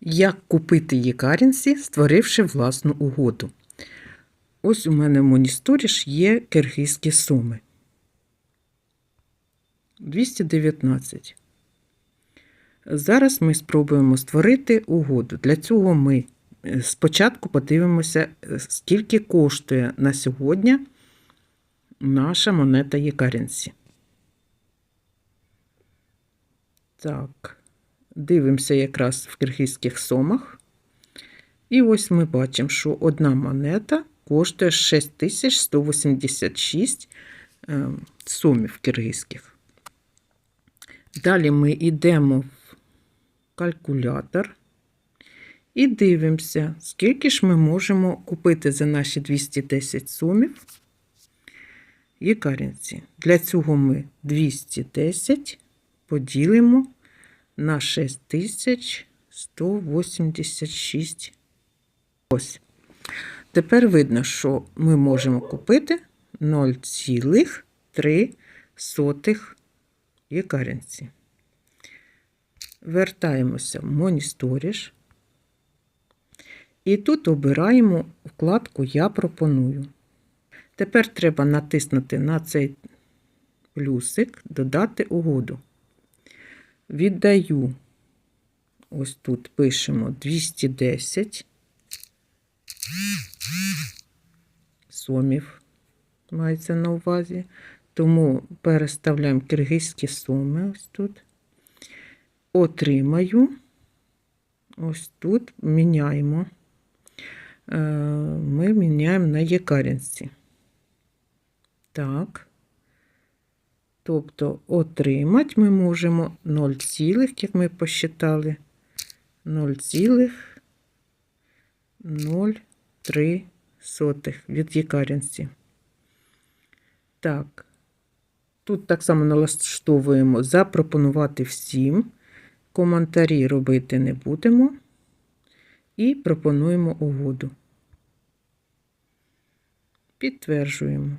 Як купити Єкарінсі, створивши власну угоду. Ось у мене в Моністоріш є киргизькі суми. 219. Зараз ми спробуємо створити угоду. Для цього ми е, спочатку подивимося, е, скільки коштує на сьогодні наша монета Єкарінсі. Так, дивимося якраз в киргизьких сомах. І ось ми бачимо, що одна монета коштує 6186 е, сомів киргизьких. Далі ми йдемо в калькулятор і дивимося, скільки ж ми можемо купити за наші 210 сумів Єкарінці. Для цього ми 210 поділимо на 6186. Ось. Тепер видно, що ми можемо купити 0,3 Єкарінці. Вертаємося в Моністоріж. І тут обираємо вкладку Я пропоную. Тепер треба натиснути на цей плюсик, додати угоду. Віддаю, ось тут пишемо 210 сомів, мається на увазі. Тому переставляємо киргизькі суми ось тут. Отримаю, ось тут міняємо. Е, ми міняємо на єкарінці. Так. Тобто отримати ми можемо 0, як ми посчитали, 0,03 від єкарінці. Так, тут так само налаштовуємо запропонувати всім. Коментарі робити не будемо. І пропонуємо угоду. Підтверджуємо.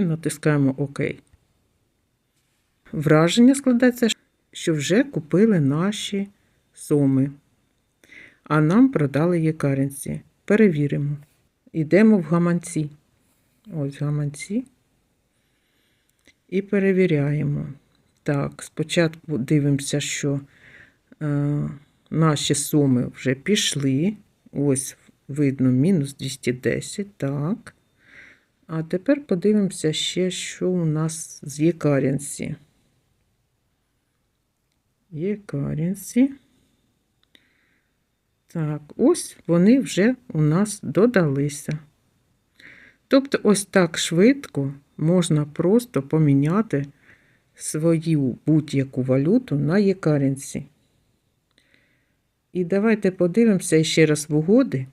І натискаємо ОК. Враження складається, що вже купили наші соми, а нам продали єкаринці. Перевіримо. Йдемо в гаманці. Ось гаманці. І перевіряємо. Так, спочатку дивимося, що е, наші суми вже пішли. Ось видно мінус 210. Так. А тепер подивимося ще, що у нас з Єкарінсі. Єкарінсі. Так, ось вони вже у нас додалися. Тобто, ось так швидко можна просто поміняти свою будь-яку валюту на Єкарінсі. І давайте подивимося ще раз в угоди.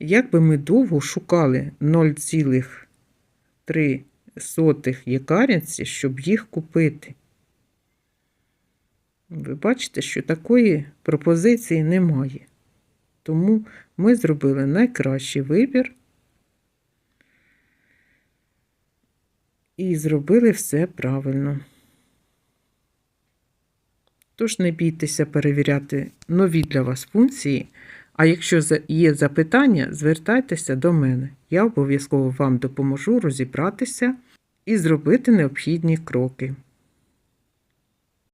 Як би ми довго шукали 0,3 єкарінці, щоб їх купити. Ви бачите, що такої пропозиції немає. Тому ми зробили найкращий вибір і зробили все правильно. Тож не бійтеся перевіряти нові для вас функції. А якщо є запитання, звертайтеся до мене. Я обов'язково вам допоможу розібратися і зробити необхідні кроки.